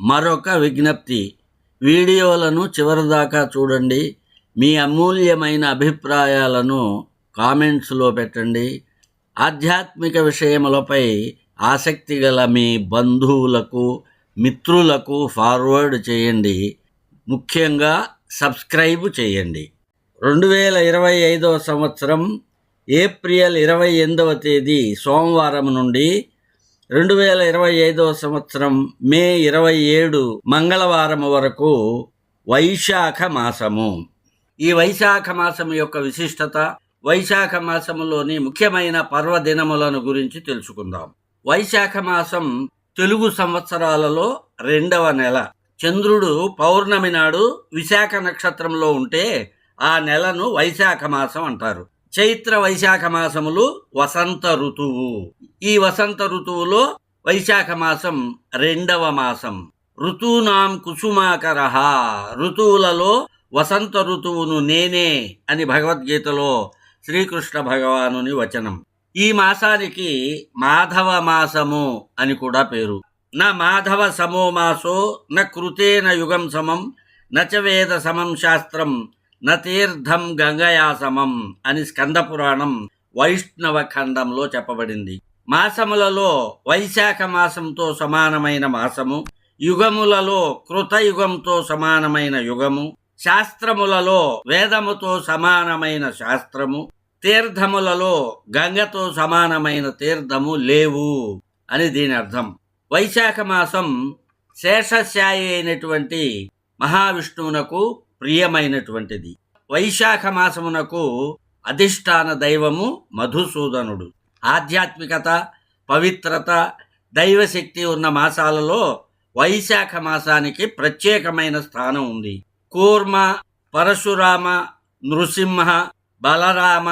మరొక విజ్ఞప్తి. వీడియోలను చివరిదాకా చూడండి. మీ అమూల్యమైన అభిప్రాయాలను కామెంట్స్లో పెట్టండి. ఆధ్యాత్మిక విషయములపై ఆసక్తి గల మీ బంధువులకు మిత్రులకు ఫార్వర్డ్ చేయండి. ముఖ్యంగా సబ్స్క్రైబ్ చేయండి. రెండు వేల ఇరవై ఐదవ సంవత్సరం ఏప్రిల్ ఇరవై ఎనిమిదవ తేదీ సోమవారం నుండి రెండు వేల ఇరవై ఐదవ సంవత్సరం మే ఇరవై ఏడు మంగళవారం వరకు వైశాఖ మాసము. ఈ వైశాఖ మాసం యొక్క విశిష్టత వైశాఖ మాసములోని ముఖ్యమైన పర్వదినములను గురించి తెలుసుకుందాం. వైశాఖ మాసం తెలుగు సంవత్సరాలలో రెండవ నెల. చంద్రుడు పౌర్ణమి నాడు విశాఖ నక్షత్రంలో ఉంటే ఆ నెలను వైశాఖ మాసం అంటారు. చైత్ర వైశాఖ మాసములు వసంత ఋతువు. ఈ వసంత ఋతువులో వైశాఖ మాసం రెండవ మాసం. ఋతూనాం కుసుమాకర ఋతువులలో వసంత ఋతువును నేనే అని భగవద్గీతలో శ్రీకృష్ణ భగవానుని వచనం. ఈ మాసానికి మాధవ మాసము అని కూడా పేరు. నా మాధవ సమో మాసో న కృతేన యుగం సమం నచవేద సమం శాస్త్రం న తీర్థం అని స్కందపురాణం వైష్ణవ ఖండంలో చెప్పబడింది. మాసములలో వైశాఖ మాసంతో సమానమైన మాసము యుగములలో కృతయుగంతో సమానమైన యుగము శాస్త్రములలో వేదముతో సమానమైన శాస్త్రము తీర్థములలో గంగతో సమానమైన తీర్థము లేవు అని దీని అర్థం. వైశాఖ మాసం శేషశాయి అయినటువంటి మహావిష్ణువునకు ప్రియమైనటువంటిది. వైశాఖ మాసమునకు అధిష్టాన దైవము మధుసూదనుడు. ఆధ్యాత్మికత పవిత్రత దైవశక్తి ఉన్న మాసాలలో వైశాఖ మాసానికి ప్రత్యేకమైన స్థానం ఉంది. కూర్మ పరశురామ నృసింహ బలరామ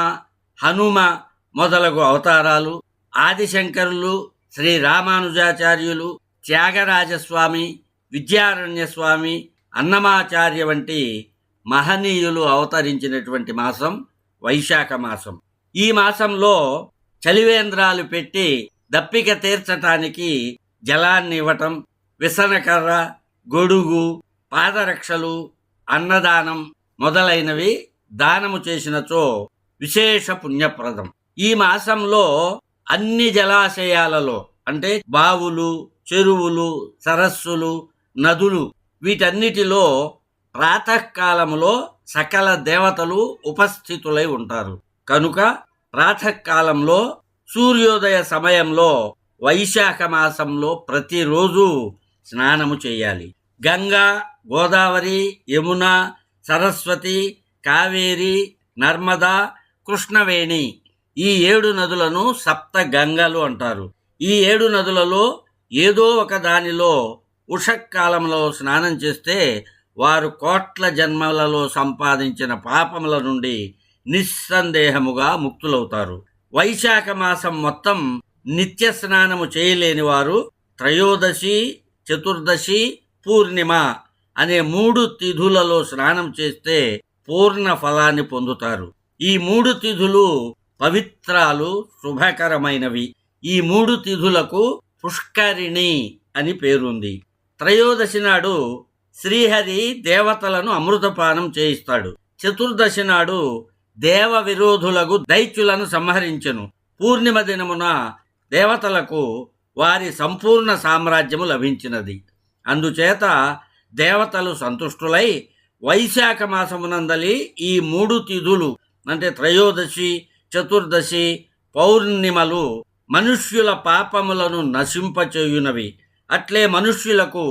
హనుమ మొదలగు అవతారాలు ఆదిశంకరులు శ్రీ రామానుజాచార్యులు త్యాగరాజస్వామి విద్యారణ్యస్వామి అన్నమాచార్య వంటి మహనీయులు అవతరించినటువంటి మాసం వైశాఖ మాసం. ఈ మాసంలో చలివేంద్రాలు పెట్టి దప్పిక తీర్చటానికి జలాన్ని ఇవ్వటం విసనకర్ర గొడుగు పాదరక్షలు అన్నదానం మొదలైనవి దానము చేసినచో విశేష పుణ్యప్రదం. ఈ మాసంలో అన్ని జలాశయాలలో అంటే బావులు చెరువులు సరస్సులు నదులు వీటన్నిటిలో ప్రాతకాలములో సకల దేవతలు ఉపస్థితులై ఉంటారు. కనుక ప్రాతకాలంలో సూర్యోదయ సమయంలో వైశాఖ మాసంలో ప్రతిరోజు స్నానము చేయాలి. గంగా గోదావరి యమున సరస్వతి కావేరి నర్మదా కృష్ణవేణి ఈ ఏడు నదులను సప్త గంగలు అంటారు. ఈ ఏడు నదులలో ఏదో ఒక దానిలో ఉషకాలంలో స్నానం చేస్తే వారు కోట్ల జన్మలలో సంపాదించిన పాపముల నుండి నిస్సందేహముగా ముక్తులవుతారు. వైశాఖ మాసం మొత్తం నిత్య స్నానము చేయలేని వారు త్రయోదశి చతుర్దశి పూర్ణిమ అనే మూడు తిథులలో స్నానం చేస్తే పూర్ణ ఫలాన్ని పొందుతారు. ఈ మూడు తిథులు పవిత్రాలు శుభకరమైనవి. ఈ మూడు తిథులకు పుష్కరిణి అని పేరుంది. త్రయోదశి నాడు శ్రీహరి దేవతలను అమృతపానం చేయిస్తాడు. చతుర్దశి నాడు దేవ విరోధులకు దైత్యులను సంహరించెను. పూర్ణిమ దినమున దేవతలకు వారి సంపూర్ణ సామ్రాజ్యము లభించినది. అందుచేత దేవతలు సంతుష్టులై వైశాఖ మాసమునందలి ఈ మూడు తిథులు అంటే త్రయోదశి చతుర్దశి పౌర్ణిమలు మనుష్యుల పాపములను నశింపచేయునవి. అట్లే మనుష్యులకు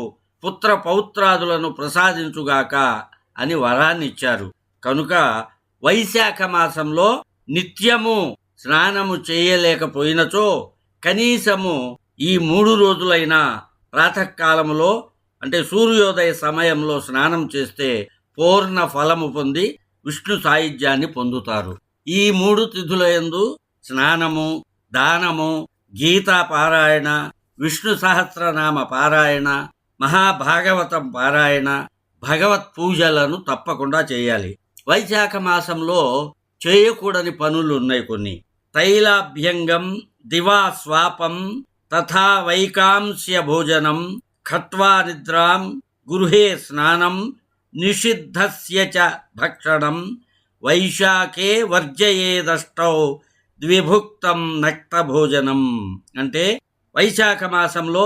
పుత్ర పౌత్రాదులను ప్రసాదించుగాక అని వరాన్నిచ్చారు. కనుక వైశాఖ మాసంలో నిత్యము స్నానము చేయలేకపోయినచో కనీసము ఈ మూడు రోజులైన ప్రాతకాలములో అంటే సూర్యోదయ సమయంలో స్నానం చేస్తే పూర్ణ ఫలము పొంది విష్ణు సాయుధ్యాన్ని పొందుతారు. ఈ మూడు తిథులయందు స్నానము దానము గీతా పారాయణ విష్ణు సహస్రనామ పారాయణ మహాభాగవతం పారాయణ భగవత్ పూజలను తప్పకుండా చేయాలి. వైశాఖ మాసంలో చేయకూడని పనులు ఉన్నాయి కొన్ని. తైలాభ్యంగం దివా స్వాపం తథా వైకాంస్య భోజనం ఖత్వా నిద్రాం గృహే స్నానం నిషిద్ధస్య చ భక్షణం వైశాఖే వర్జయేదష్టౌ ద్విభుక్తం నక్త భోజనం. అంటే వైశాఖ మాసంలో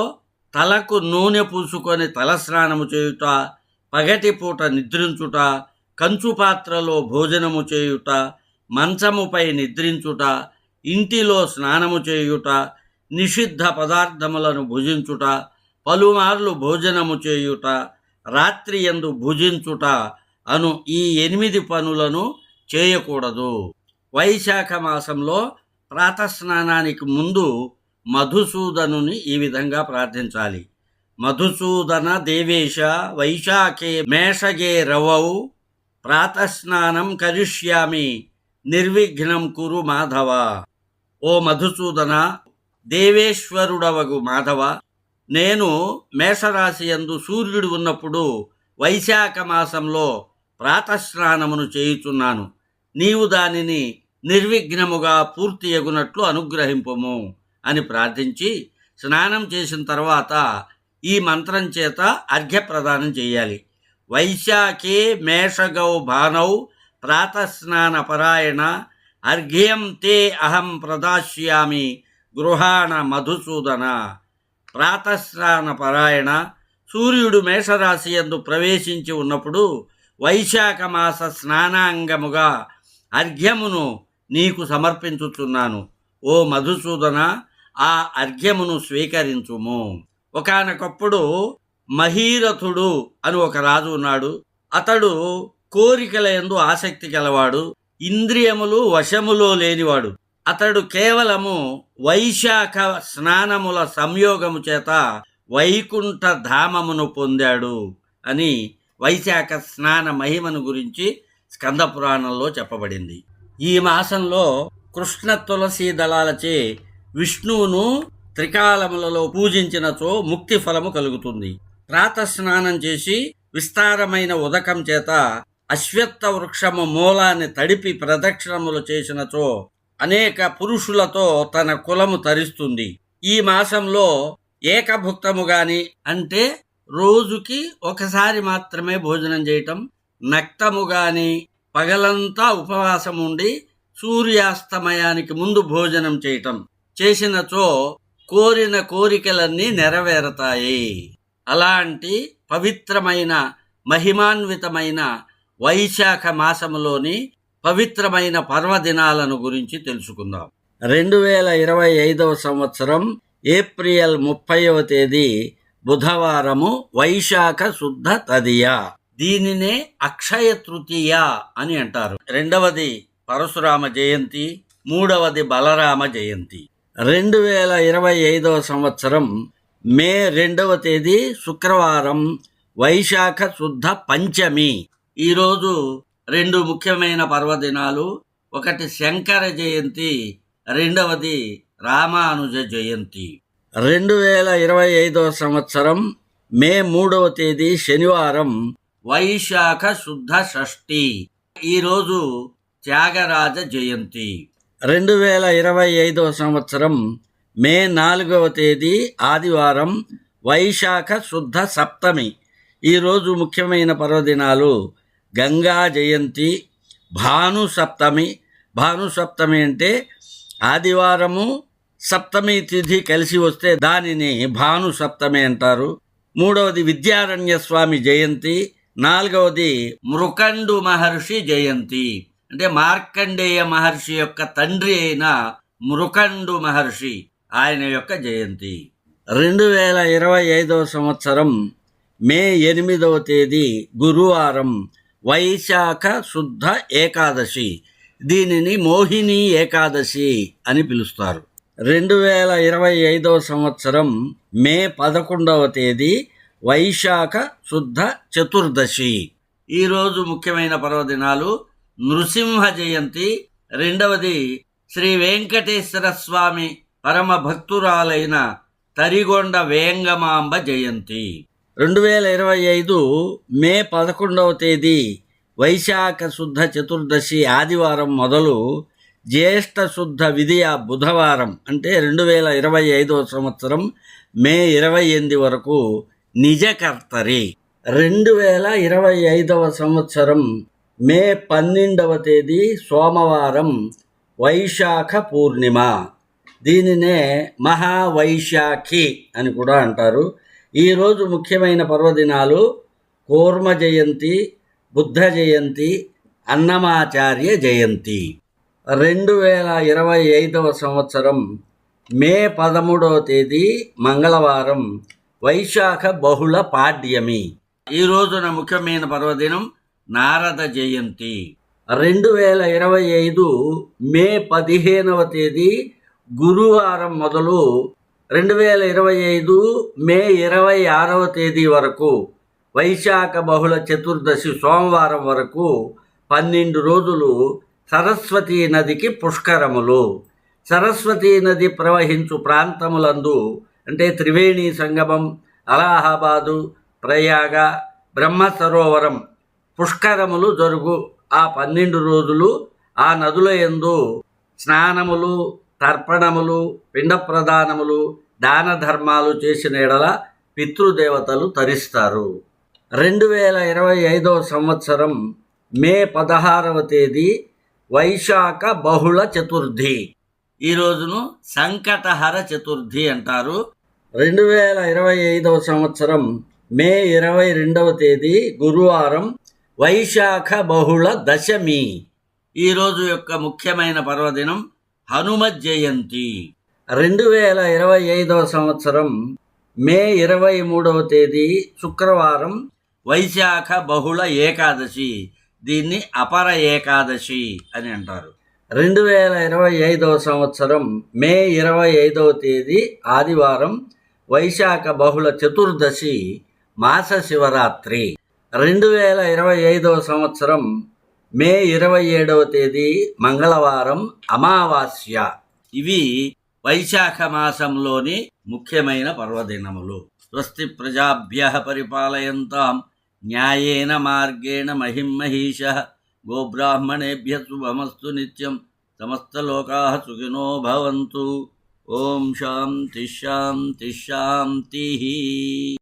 తలకు నూనె పూసుకొని తలస్నానము చేయుట పగటిపూట నిద్రించుట కంచు పాత్రలో భోజనము చేయుట మంచముపై నిద్రించుట ఇంటిలో స్నానము చేయుట నిషిద్ధ పదార్థములను భుజించుట పలుమార్లు భోజనము చేయుట రాత్రి ఎందు భుజించుట అను ఈ ఎనిమిది పనులను చేయకూడదు. వైశాఖ మాసంలో ప్రాతస్నానానికి ముందు మధుసూదనుని ఈ విధంగా ప్రార్థించాలి. మధుసూదన దేవేశ వైశాఖే మేషగే రవౌ ప్రాతస్నానం కరిష్యామి నిర్విఘ్నం కురు మాధవ. ఓ మధుసూదన దేవేశ్వరుడవగు మాధవ నేను మేషరాశి యందు సూర్యుడు ఉన్నప్పుడు వైశాఖ మాసంలో ప్రాతస్నానమును చేయుచున్నాను. నీవు దానిని నిర్విఘ్నముగా పూర్తి ఎగునట్లు అనుగ్రహింపము. అని ప్రార్థించి స్నానం చేసిన తర్వాత ఈ మంత్రం చేత అర్ఘ్యప్రదానం చేయాలి. వైశాఖే మేషగౌ భానౌ ప్రాతస్నాన పరాయణ అర్ఘ్యం తే అహం ప్రదాస్యామి గృహాణ మధుసూదన ప్రాతస్నాన పరాయణ సూర్యుడు మేషరాశి యందు ప్రవేశించి ఉన్నప్పుడు వైశాఖ మాస స్నానాంగముగా అర్ఘ్యమును నీకు సమర్పించుచున్నాను. ఓ మధుసూదన ఆ అర్ఘ్యమును స్వీకరించుము. ఒకానొకప్పుడు మహీరథుడు అని ఒక రాజు ఉన్నాడు. అతడు కోరికల ఎందు ఆసక్తి గలవాడు ఇంద్రియములు వశములో లేనివాడు. అతడు కేవలము వైశాఖ స్నానముల సంయోగము చేత వైకుంఠ ధామమును పొందాడు అని వైశాఖ స్నాన మహిమను గురించి స్కంద పురాణంలో చెప్పబడింది. ఈ మాసంలో కృష్ణ తులసీ దళాలచే విష్ణువును త్రికాలములలో పూజించినచో ముక్తి ఫలము కలుగుతుంది. స్నానం చేసి విస్తారమైన ఉదకం చేత అశ్వత్థ వృక్షము మూలాన్ని తడిపి ప్రదక్షిణములు చేసినచో అనేక పురుషులతో తన కులము తరిస్తుంది. ఈ మాసంలో ఏకభుక్తము గాని అంటే రోజుకి ఒకసారి మాత్రమే భోజనం చేయటం నక్తము గాని పగలంతా ఉపవాసం ఉండి సూర్యాస్తమయానికి ముందు భోజనం చేయటం. చేసినచో కోరిన కోరికలన్నీ నెరవేరతాయి. అలాంటి పవిత్రమైన మహిమాన్వితమైన వైశాఖ మాసములోని పవిత్రమైన పర్వదినాలను గురించి తెలుసుకుందాం. రెండు వేల ఇరవై ఐదవ సంవత్సరం ఏప్రిల్ ముప్పైవ తేదీ బుధవారము వైశాఖ శుద్ధ తదియ. దీనినే అక్షయ తృతీయ అని అంటారు. రెండవది పరశురామ జయంతి మూడవది బలరామ జయంతి. రెండు వేల ఇరవై ఐదవ సంవత్సరం మే రెండవ తేదీ శుక్రవారం వైశాఖ శుద్ధ పంచమి. ఈరోజు రెండు ముఖ్యమైన పర్వదినాలు. ఒకటి శంకర జయంతి రెండవది రామానుజ జయంతి. రెండు వేల ఇరవై ఐదవ సంవత్సరం మే మూడవ తేదీ శనివారం వైశాఖ శుద్ధ షష్ఠి. ఈరోజు త్యాగరాజ జయంతి. రెండు వేల ఇరవై ఐదవ సంవత్సరం మే నాలుగవ తేదీ ఆదివారం వైశాఖ శుద్ధ సప్తమి. ఈరోజు ముఖ్యమైన పర్వదినాలు గంగా జయంతి భాను సప్తమి. భాను సప్తమి అంటే ఆదివారము సప్తమి తిథి కలిసి వస్తే దానిని భాను సప్తమి అంటారు. మూడవది విద్యారణ్య స్వామి జయంతి నాలుగవది మృకండు మహర్షి జయంతి. అంటే మార్కండేయ మహర్షి యొక్క తండ్రి అయిన మృకండు మహర్షి ఆయన యొక్క జయంతి. రెండు వేల ఇరవై ఐదవ సంవత్సరం మే ఎనిమిదవ తేదీ గురువారం వైశాఖ శుద్ధ ఏకాదశి. దీనిని మోహిని ఏకాదశి అని పిలుస్తారు. రెండు వేల ఇరవై ఐదవ సంవత్సరం మే పదకొండవ తేదీ వైశాఖ శుద్ధ చతుర్దశి. ఈరోజు ముఖ్యమైన పర్వదినాలు నృసింహ జయంతి. రెండవది శ్రీ వెంకటేశ్వర స్వామి పరమ భక్తురాలైన తరిగొండ వేంగమాంబ జయంతి. రెండు వేల ఇరవై ఐదు మే పదకొండవ తేదీ వైశాఖ శుద్ధ చతుర్దశి ఆదివారం మొదలు జ్యేష్ఠ శుద్ధ విధియ బుధవారం అంటే రెండు వేల ఇరవై ఐదవ సంవత్సరం మే ఇరవై ఎనిమిది వరకు నిజకర్తరి. రెండు వేల ఇరవై ఐదవ సంవత్సరం మే పన్నెండవ తేదీ సోమవారం వైశాఖ పూర్ణిమ. దీనినే మహావైశాఖి అని కూడా అంటారు. ఈరోజు ముఖ్యమైన పర్వదినాలు కూర్మ జయంతి బుద్ధ జయంతి అన్నమాచార్య జయంతి. రెండు వేల ఇరవై ఐదవ సంవత్సరం మే పదమూడవ తేదీ మంగళవారం వైశాఖ బహుళ పాడ్యమి. ఈ రోజున ముఖ్యమైన పర్వదినం నారద జయంతి. రెండు వేల ఇరవై ఐదు మే పదిహేనవ తేదీ గురువారం మొదలు రెండు వేల ఇరవై ఐదు మే ఇరవై ఆరవ తేదీ వరకు వైశాఖ బహుళ చతుర్దశి సోమవారం వరకు పన్నెండు రోజులు సరస్వతీ నదికి పుష్కరములు. సరస్వతీ నది ప్రవహించు ప్రాంతములందు అంటే త్రివేణి సంగమం అలహాబాదు ప్రయాగ బ్రహ్మ సరోవరం పుష్కరములు జరుగు ఆ పన్నెండు రోజులు ఆ నదుల యందు స్నానములు తర్పణములు పిండ ప్రదానములు దాన ధర్మాలు చేసిన ఎడల పితృదేవతలు తరిస్తారు. రెండు వేల ఇరవై ఐదవ సంవత్సరం మే పదహారవ తేదీ వైశాఖ బహుళ చతుర్థి. ఈ రోజును సంకటహర చతుర్థి అంటారు. రెండు వేల ఇరవై ఐదవ సంవత్సరం మే ఇరవై రెండవ తేదీ గురువారం వైశాఖ బహుళ దశమి. ఈ రోజు యొక్క ముఖ్యమైన పర్వదినం హనుమత్ జయంతి. రెండు వేల ఇరవై ఐదవ సంవత్సరం మే ఇరవై మూడవ తేదీ శుక్రవారం వైశాఖ బహుళ ఏకాదశి. దీన్ని అపర ఏకాదశి అని అంటారు. రెండు వేల ఇరవై ఐదవ సంవత్సరం మే ఇరవై ఐదవ తేదీ ఆదివారం వైశాఖ బహుళ చతుర్దశి మాస శివరాత్రి. రెండు వేల ఇరవై ఐదవ సంవత్సరం మే ఇరవై ఏడవ తేదీ మంగళవారం అమావాస్య. ఇవి వైశాఖ మాసంలోని ముఖ్యమైన పర్వదినములు. స్వస్తి ప్రజాభ్య పరిపాలయంతాం. న్యాయేన మార్గేణ మహిమహీష గోబ్రాహ్మణేభ్య శుభమస్తు నిత్యం. సమస్తలోకా సుఖినో భవంతు. ఓం శాంతి శాంతి శాంతి.